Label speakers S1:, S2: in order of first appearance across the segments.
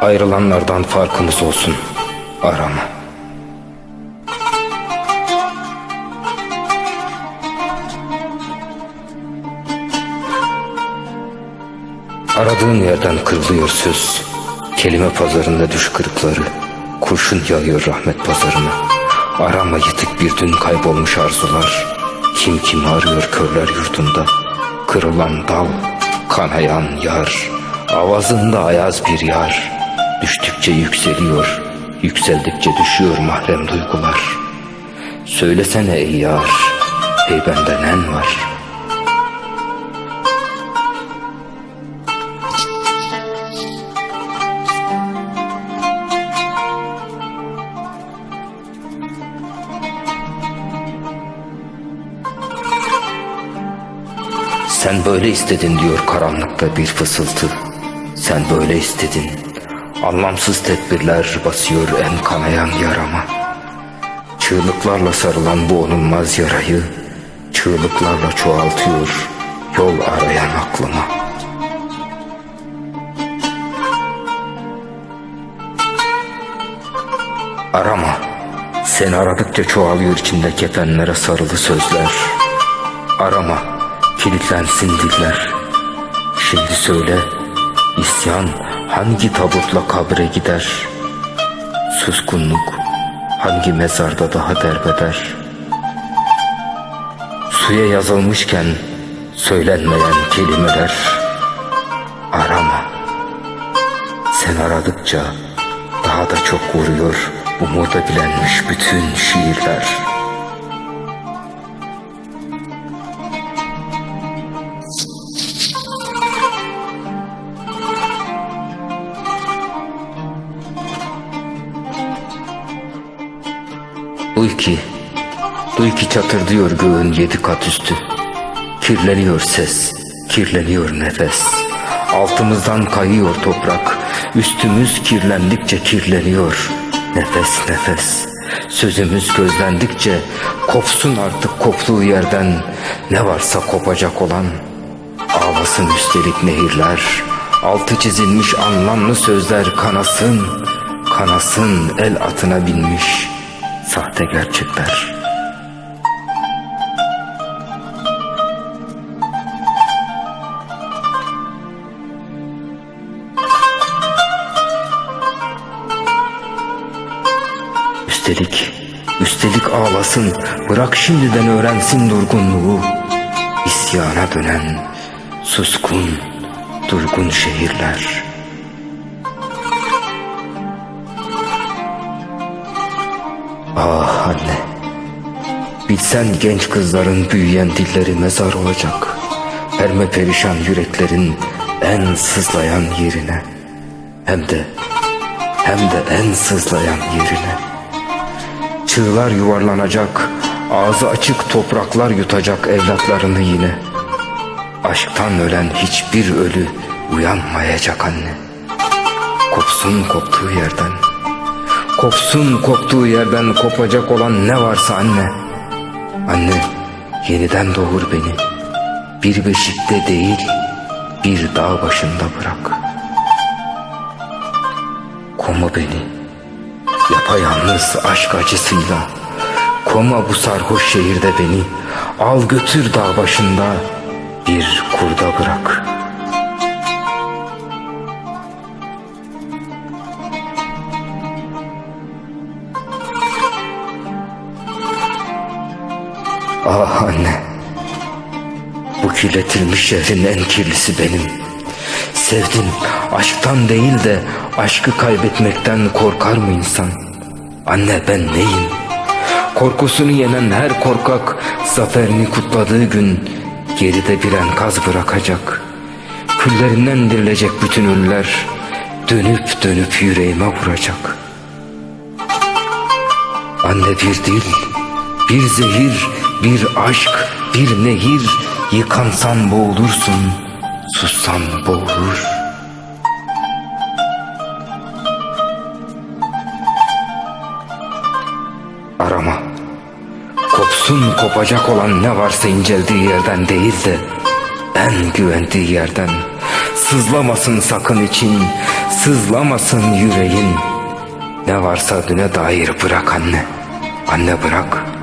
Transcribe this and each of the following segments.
S1: Ayrılanlardan farkımız olsun. Arama. Aradığın yerden kırılıyor söz. Kelime pazarında düş kırıkları. Kurşun yağıyor rahmet pazarına. Arama yitik bir dün kaybolmuş arzular. Kim kimi arıyor körler yurdunda. Kırılan dal, kanayan yar. Avazında ayaz bir yar. Düştükçe yükseliyor. Yükseldikçe düşüyor mahrem duygular. Söylesene ey yar. Hey bende nen var. Sen böyle istedin diyor karanlıkta bir fısıltı. Sen böyle istedin. Anlamsız tedbirler basıyor en kanayan yarama. Çığlıklarla sarılan bu onulmaz yarayı çığlıklarla çoğaltıyor yol arayan aklıma. Arama. Seni aradıkça çoğalıyor içimde kefenlere sarılı sözler. Arama. Kilitlensin diller. Şimdi söyle. isyan hangi tabutla kabre gider? Suskunluk hangi mezarda daha derbeder? Suya yazılmışken söylenmeyen kelimeler. Arama. Sen aradıkça daha da çok vuruyor umuda bilenmiş bütün şiirler. Duy ki, duy ki çatırdıyor göğün yedi kat üstü. Kirleniyor ses, kirleniyor nefes. Altımızdan kayıyor toprak, üstümüz kirlendikçe kirleniyor. Nefes nefes, sözümüz gözlendikçe kopsun artık koptuğu yerden ne varsa kopacak olan. Ağlasın üstelik nehirler, altı çizilmiş anlamlı sözler kanasın, kanasın el atına binmiş sahte gerçekler. Üstelik, üstelik ağlasın, bırak şimdiden öğrensin durgunluğu. İsyana dönen, suskun, durgun şehirler. Ah anne, bilsen genç kızların büyüyen dilleri mezar olacak. Perme perişan yüreklerin en sızlayan yerine. Hem de, hem de en sızlayan yerine. Çığlar yuvarlanacak, ağzı açık topraklar yutacak evlatlarını yine. Aşktan ölen hiçbir ölü uyanmayacak anne. Kopsun koptuğu yerden. Kopsun koptuğu yerden kopacak olan ne varsa anne. Anne yeniden doğur beni. Bir beşikte değil bir dağ başında bırak. Koma beni yapayalnız aşk acısıyla. Koma bu sarhoş şehirde beni. Al götür dağ başında bir kurda bırak. Ah anne. Bu kirletilmiş şehrin en kirlisi benim. Sevdim, aşktan değil de aşkı kaybetmekten korkar mı insan? Anne ben neyim? Korkusunu yenen her korkak zaferini kutladığı gün geride bir enkaz bırakacak. Küllerinden dirilecek bütün ölüler dönüp dönüp yüreğime vuracak. Anne bir dil, bir zehir, bir aşk, bir nehir Yıkansan boğulursun, sussan boğulur Arama. Kopsun kopacak olan ne varsa inceldiği yerden değil de en güvendiği yerden. Sızlamasın sakın için Sızlamasın yüreğin. Ne varsa düne dair bırak anne. Anne bırak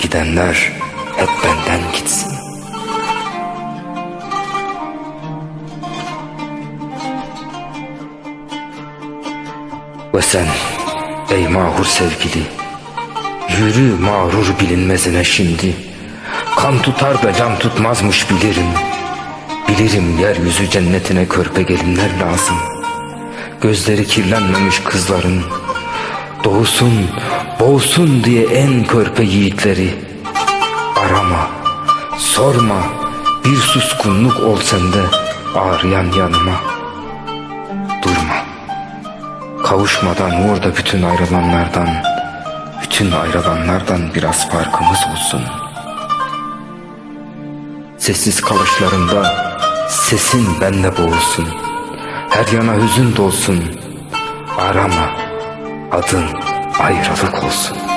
S1: Gidenler hep benden gitsin. Ve sen ey mahur sevgili Yürü mağrur bilinmezine şimdi. Kan tutar da can tutmazmış bilirim. Bilirim yeryüzü cennetine körpe gelinler lazım. Gözleri kirlenmemiş kızların. Doğusun, boğsun diye en körpe yiğitleri. Arama, sorma Bir suskunluk ol sende ağrıyan yanıma. Durma. Kavuşmadan orada bütün ayrılanlardan Bütün ayrılanlardan biraz farkımız olsun. Sessiz kalışlarında sesin benle boğulsun. Her yana hüzün dolsun. Arama adın ayrılık olsun